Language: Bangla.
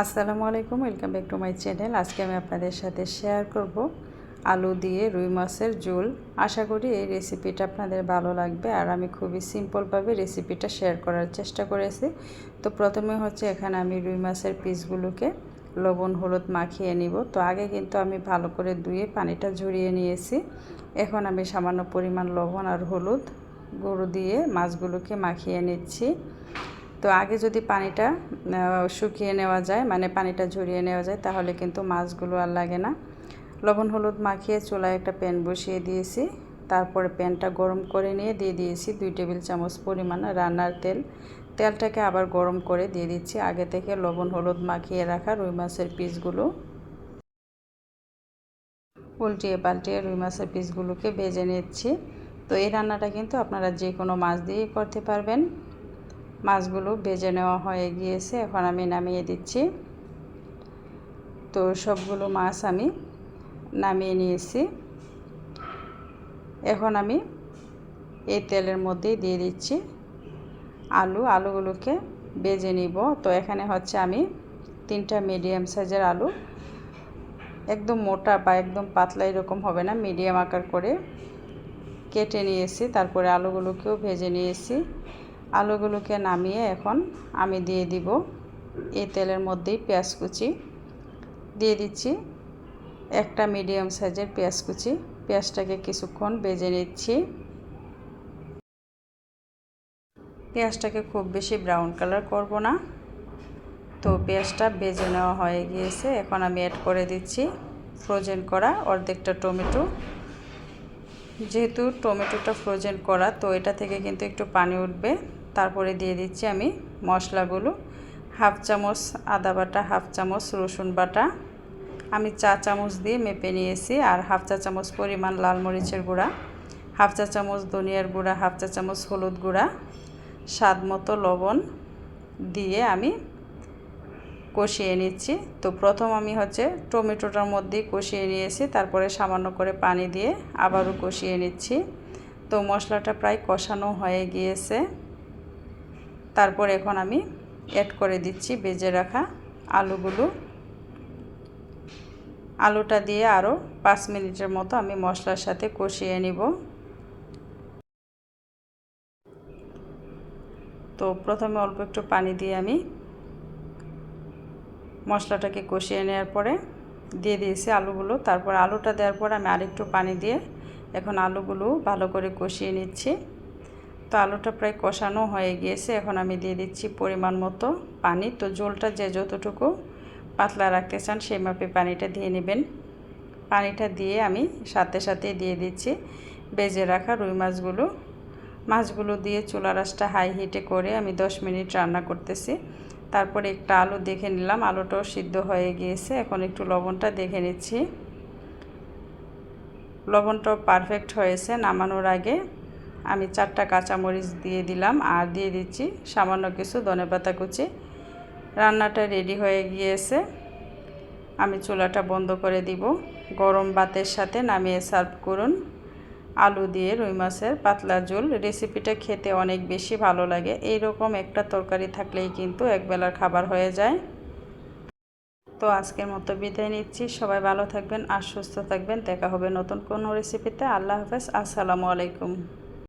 আসসালামু আলাইকুম, welcome back to my channel. আজকে আমি আপনাদের সাথে শেয়ার করব আলু দিয়ে রুই মাছের ঝোল। আশা করি এই রেসিপিটা আপনাদের ভালো লাগবে আর আমি খুবই সিম্পলভাবে রেসিপিটা শেয়ার করার চেষ্টা করেছি। তো প্রথমে হচ্ছে এখানে আমি রুই মাছের পিসগুলোকে লবণ, হলুদ মাখিয়ে নিব। তো আগে কিন্তু আমি ভালো করে ধুয়ে পানিটা ঝরিয়ে নিয়েছি। এখন আমি সামান্য পরিমাণ লবণ আর হলুদ গরু দিয়ে মাছগুলোকে মাখিয়ে নিচ্ছি। তো আগে যদি পানিটা শুকিয়ে নেওয়া যায় মানে পানিটা ঝরিয়ে নেওয়া যায়, তাহলে কিন্তু মাছগুলো আর লাগে না। লবণ হলুদ মাখিয়ে চুলায় একটা প্যান বসিয়ে দিয়েছি। তারপরে প্যানটা গরম করে নিয়ে দিয়ে দিয়েছি দুই টেবিল চামচ পরিমাণ রান্নার তেল। তেলটাকে আবার গরম করে দিয়ে দিচ্ছি। আগে থেকে লবণ হলুদ মাখিয়ে রাখা রুই মাছের পিসগুলো। উল্টিয়ে পাল্টিয়ে রুই মাছের পিসগুলোকে ভেজে নিচ্ছি। তো এই রান্নাটা কিন্তু আপনারা যে কোনো মাছ দিয়েই করতে পারবেন। মাছগুলো ভেজে নেওয়া হয়ে গিয়েছে, এখন আমি নামিয়ে দিচ্ছি। তো সবগুলো মাছ আমি নামিয়ে নিয়েছি। এখন আমি এই তেলের মধ্যেই দিয়ে দিচ্ছি আলু, আলুগুলোকে বেজে নিব। তো এখানে হচ্ছে আমি তিনটা মিডিয়াম সাইজের আলু, একদম মোটা বা একদম পাতলা এরকম হবে না, মিডিয়াম আকার করে কেটে নিয়েছি। তারপরে আলুগুলোকেও ভেজে নিয়েছি। আলুগুলোকে নামিয়ে এখন আমি দিয়ে দিব এই তেলের মধ্যেই পেঁয়াজ কুচি। দিয়ে দিচ্ছি একটা মিডিয়াম সাইজের পেঁয়াজ কুচি। পেঁয়াজটাকে কিছুক্ষণ বেজে নিচ্ছি। পেঁয়াজটাকে খুব বেশি ব্রাউন কালার করব না। তো পেঁয়াজটা বেজে নেওয়া হয়ে গিয়েছে। এখন আমি অ্যাড করে দিচ্ছি ফ্রোজেন করা অর্ধেকটা টমেটো। যেহেতু টমেটোটা ফ্রোজেন করা, তো এটা থেকে কিন্তু একটু পানি উঠবে। তারপরে দিয়ে দিচ্ছি আমি মশলাগুলো। হাফ চামচ আদা বাটা, হাফ চামচ রসুন বাটা। আমি চা চামচ দিয়ে মেপে নিয়েছি, আর হাফ চা চামচ পরিমাণ লাল মরিচের গুঁড়া, হাফ চা চামচ ধনিয়ার গুঁড়া, হাফ চা চামচ হলুদ গুঁড়া, স্বাদ মতো লবণ দিয়ে আমি কষিয়ে নিচ্ছি। তো প্রথম আমি হচ্ছে টমেটোটার মধ্যেই কষিয়ে নিয়েছি, তারপরে সামান্য করে পানি দিয়ে আবারও কষিয়ে নিচ্ছি। তো মশলাটা প্রায় কষানো হয়ে গিয়েছে। তারপর এখন আমি অ্যাড করে দিচ্ছি বেজে রাখা আলুগুলো। আলুটা দিয়ে আরও পাঁচ মিনিটের মতো আমি মশলার সাথে কষিয়ে নিব। তো প্রথমে অল্প একটু পানি দিয়ে আমি মশলাটাকে কষিয়ে নেওয়ার পরে দিয়ে দিয়েছি আলুগুলো। তারপর আলুটা দেওয়ার পর আমি আরেকটু পানি দিয়ে এখন আলুগুলো ভালো করে কষিয়ে নিচ্ছি। তো আলুটা প্রায় কষানো হয়ে গিয়েছে। এখন আমি দিয়ে দিচ্ছি পরিমাণ মতো পানি। তো জলটা যে যতটুকু পাতলা রাখতে চান সেই মাপে পানিটা দিয়ে নেবেন। পানিটা দিয়ে আমি সাথে সাথে দিয়ে দিচ্ছি বেজে রাখা রুই মাছগুলো। মাছগুলো দিয়ে চুলা রাসটা হাই হিটে করে আমি 10 মিনিট রান্না করতেছি। তারপরে একটা আলু দেখে নিলাম। আলুটাও সিদ্ধ হয়ে গিয়েছে। এখন একটু লবণটা দেখে নিচ্ছি। লবণটাও পারফেক্ট হয়েছে। নামানোর আগে আমি চারটা কাঁচামরিচ দিয়ে দিলাম আর দিয়ে দিচ্ছি সামান্য কিছু ধনেপাতা কুচি। রান্নাটা রেডি হয়ে গিয়েছে। আমি চুলাটা বন্ধ করে দিব। গরম ভাতের সাথে নামিয়ে সার্ভ করুন। আলু দিয়ে রুই মাছের পাতলা ঝোল। রেসিপিটা খেতে অনেক বেশি ভালো লাগে। এই রকম একটা তরকারি থাকলেই কিন্তু একবেলার খাবার হয়ে যায়। তো আজকের মতো বিদায় নিচ্ছি। সবাই ভালো থাকবেন আর সুস্থ থাকবেন। দেখা হবে নতুন কোনো রেসিপিতে। আল্লাহ হাফেজ। আসসালামু আলাইকুম।